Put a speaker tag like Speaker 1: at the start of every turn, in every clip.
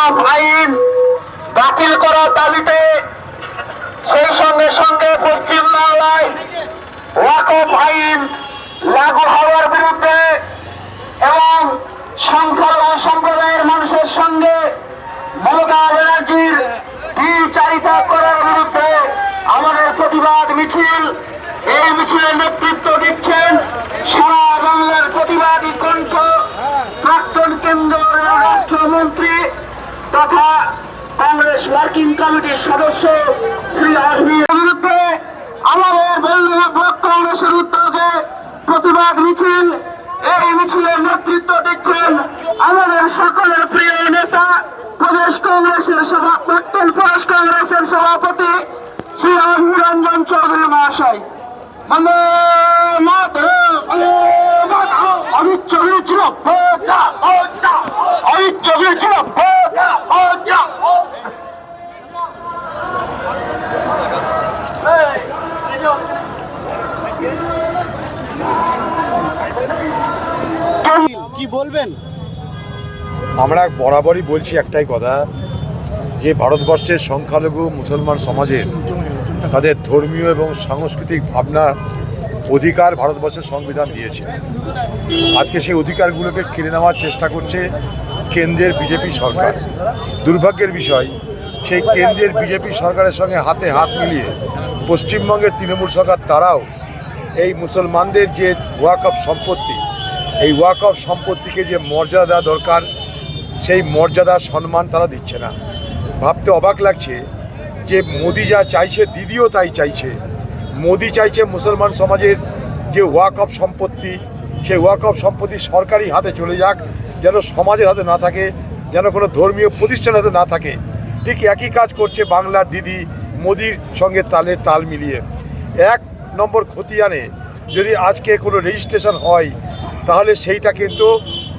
Speaker 1: খেলাফ আইন বাতিল করার দাবিতে সেই সঙ্গে সঙ্গে পশ্চিম বাংলায় আইন লাগু হওয়ার বিরুদ্ধে এবং সংখ্যালঘু সম্প্রদায়ের মানুষের সঙ্গে মমতা ব্যানার্জির দ্বিচারিতা করার বিরুদ্ধে আমাদের প্রতিবাদ মিছিল। এই মিছিলের নেতৃত্ব দিচ্ছেন সারা বাংলার প্রতিবাদী কণ্ঠ, প্রাক্তন কেন্দ্র রাষ্ট্রমন্ত্রী কংগ্রেস ওয়ার্কিং কমিটির সদস্য শ্রী বিরুদ্ধে আমাদের বন্ধুরা ব্লক কংগ্রেসের উদ্যোগে প্রতিবাদ মিছিল। এই মিছিলের নেতৃত্ব দিচ্ছেন আমাদের সকলের প্রিয় নেতা প্রদেশ কংগ্রেসের সভা প্রাক্তন প্রদেশ কংগ্রেসের সভাপতি শ্রী অধীর রঞ্জন চৌধুরী মহাশয়। বন্দে মাতরম, বন্দে
Speaker 2: কি বলবেন?
Speaker 3: আমরা বরাবরই বলছি একটাই কথা, যে ভারতবর্ষের সংখ্যালঘু মুসলমান সমাজের তাদের ধর্মীয় এবং সাংস্কৃতিক ভাবনার অধিকার ভারতবর্ষের সংবিধান দিয়েছে। আজকে সেই অধিকারগুলোকে কেড়ে নেওয়ার চেষ্টা করছে কেন্দ্রের বিজেপি সরকার। দুর্ভাগ্যের বিষয়, সেই কেন্দ্রের বিজেপি সরকারের সঙ্গে হাতে হাত মিলিয়ে পশ্চিমবঙ্গের তৃণমূল সরকার, তারাও এই মুসলমানদের যে ওয়াকফ সম্পত্তি এই ওয়াকফ সম্পত্তিকে যে মর্যাদা দরকার, সেই মর্যাদা সম্মান তারা দিচ্ছে না। ভাবতে অবাক লাগছে যে মোদি যা চাইছে, দিদিও তাই চাইছে। মোদি চাইছে মুসলমান সমাজের যে ওয়াকফ সম্পত্তি, সেই ওয়াকফ সম্পত্তি সরকারি হাতে চলে যাক, যেন সমাজের হাতে না থাকে, যেন কোনো ধর্মীয় প্রতিষ্ঠান হাতে না থাকে। ঠিক একই কাজ করছে বাংলার দিদি মোদির সঙ্গে তালে তাল মিলিয়ে। এক নম্বর খতিয়ানে যদি আজকে কোনো রেজিস্ট্রেশন হয় তাহলে সেইটা কিন্তু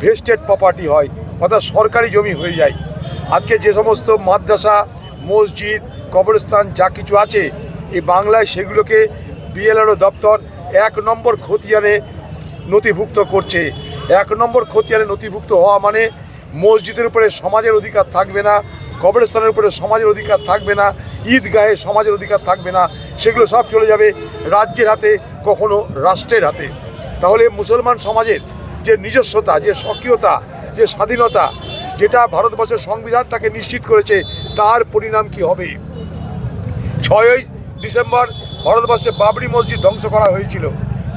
Speaker 3: ভেস্টেড প্রপার্টি হয়, অর্থাৎ সরকারি জমি হয়ে যায়। আজকে যে সমস্ত মাদ্রাসা, মসজিদ, কবরস্থান যা কিছু আছে, এই বাংলায় সেগুলোকে বিএলআরও দপ্তর এক নম্বর খতিয়ানে নথিভুক্ত করছে। এক নম্বর খতিয়ানে নথিভুক্ত হওয়া মানে মসজিদের উপরে সমাজের অধিকার থাকবে না, কবরস্থানের উপরে সমাজের অধিকার থাকবে না, ঈদগাহে সমাজের অধিকার থাকবে না, সেগুলো সব চলে যাবে রাজ্যের হাতে, কখনো রাষ্ট্রের হাতে। তাহলে মুসলমান সমাজের যে নিজস্বতা যে স্বকীয়তা যে স্বাধীনতা যেটা ভারতবর্ষের সংবিধান তাকে নিশ্চিত করেছে তার পরিণাম কি হবে? ছয়ই ডিসেম্বর ভারতবর্ষে বাবরি মসজিদ ধ্বংস করা হয়েছিল।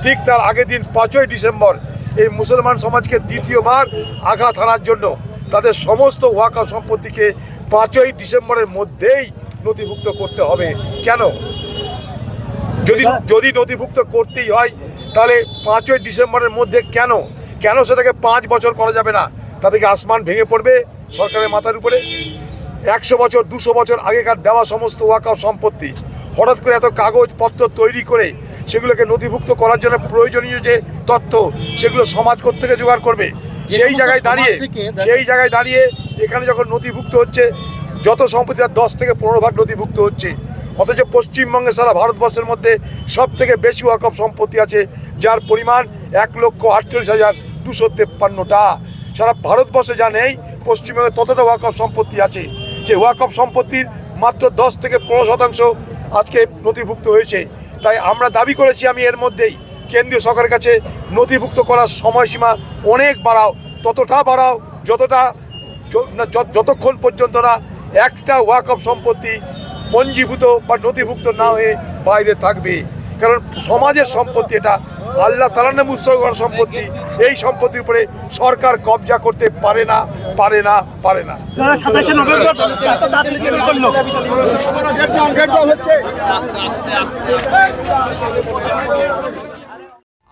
Speaker 3: ঠিক তার আগের দিন পাঁচই ডিসেম্বর এই মুসলমান সমাজকে দ্বিতীয়বার আঘাত হানার জন্য তাদের সমস্ত ওয়াকা সম্পত্তিকে পাঁচই ডিসেম্বরের মধ্যেই নথিভুক্ত করতে হবে। কেন? যদি যদি নথিভুক্ত করতেই হয় তাহলে পাঁচই ডিসেম্বরের মধ্যে কেন? কেন সেটাকে পাঁচ বছর করা যাবে না? তা থেকে আসমান ভেঙে পড়বে সরকারের মাথার উপরে। একশো বছর দুশো বছর আগেকার দেওয়া সমস্ত ওয়াকাও সম্পত্তি হঠাৎ করে এত কাগজপত্র তৈরি করে সেগুলোকে নথিভুক্ত করার জন্য প্রয়োজনীয় যে তথ্য সেগুলো সমাজ থেকে জোগাড় করবে। সেই জায়গায় দাঁড়িয়ে সেই জায়গায় দাঁড়িয়ে এখানে যখন নথিভুক্ত হচ্ছে যত সম্পত্তি তার দশ থেকে পনেরো ভাগ নথিভুক্ত হচ্ছে অথচ পশ্চিমবঙ্গে সারা ভারতবর্ষের মধ্যে সব থেকে বেশি ওয়াকফ সম্পত্তি আছে যার পরিমাণ এক লক্ষ আটচল্লিশ হাজার দুশো তেপ্পান্নটা। সারা ভারতবর্ষে যা নেই, পশ্চিমবঙ্গে ততটা ওয়াকফ সম্পত্তি আছে। যে ওয়াকফ সম্পত্তির মাত্র দশ থেকে পনেরো শতাংশ আজকে নথিভুক্ত হয়েছে। তাই আমরা দাবি করেছি আমি এর মধ্যেই, কেন্দ্রীয় সরকারের কাছে নথিভুক্ত করার সময়সীমা অনেক বাড়াও, ততটা বাড়াও, যতটা যতক্ষণ পর্যন্ত না একটা ওয়াকফ সম্পত্তি পঞ্জীভূত বা নথিভুক্ত না হয়ে বাইরে থাকবে। কারণ সমাজের সম্পত্তি এটা আল্লাহ তালার নামে উৎসর্গ করা সম্পত্তি এই সম্পত্তির উপরে সরকার কবজা করতে পারে না পারে না পারে না।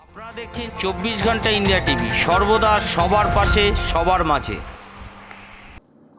Speaker 4: আপনারা দেখছেন চব্বিশ ঘণ্টা ইন্ডিয়া টিভি সর্বদা সবার পাশে সবার মাঝে।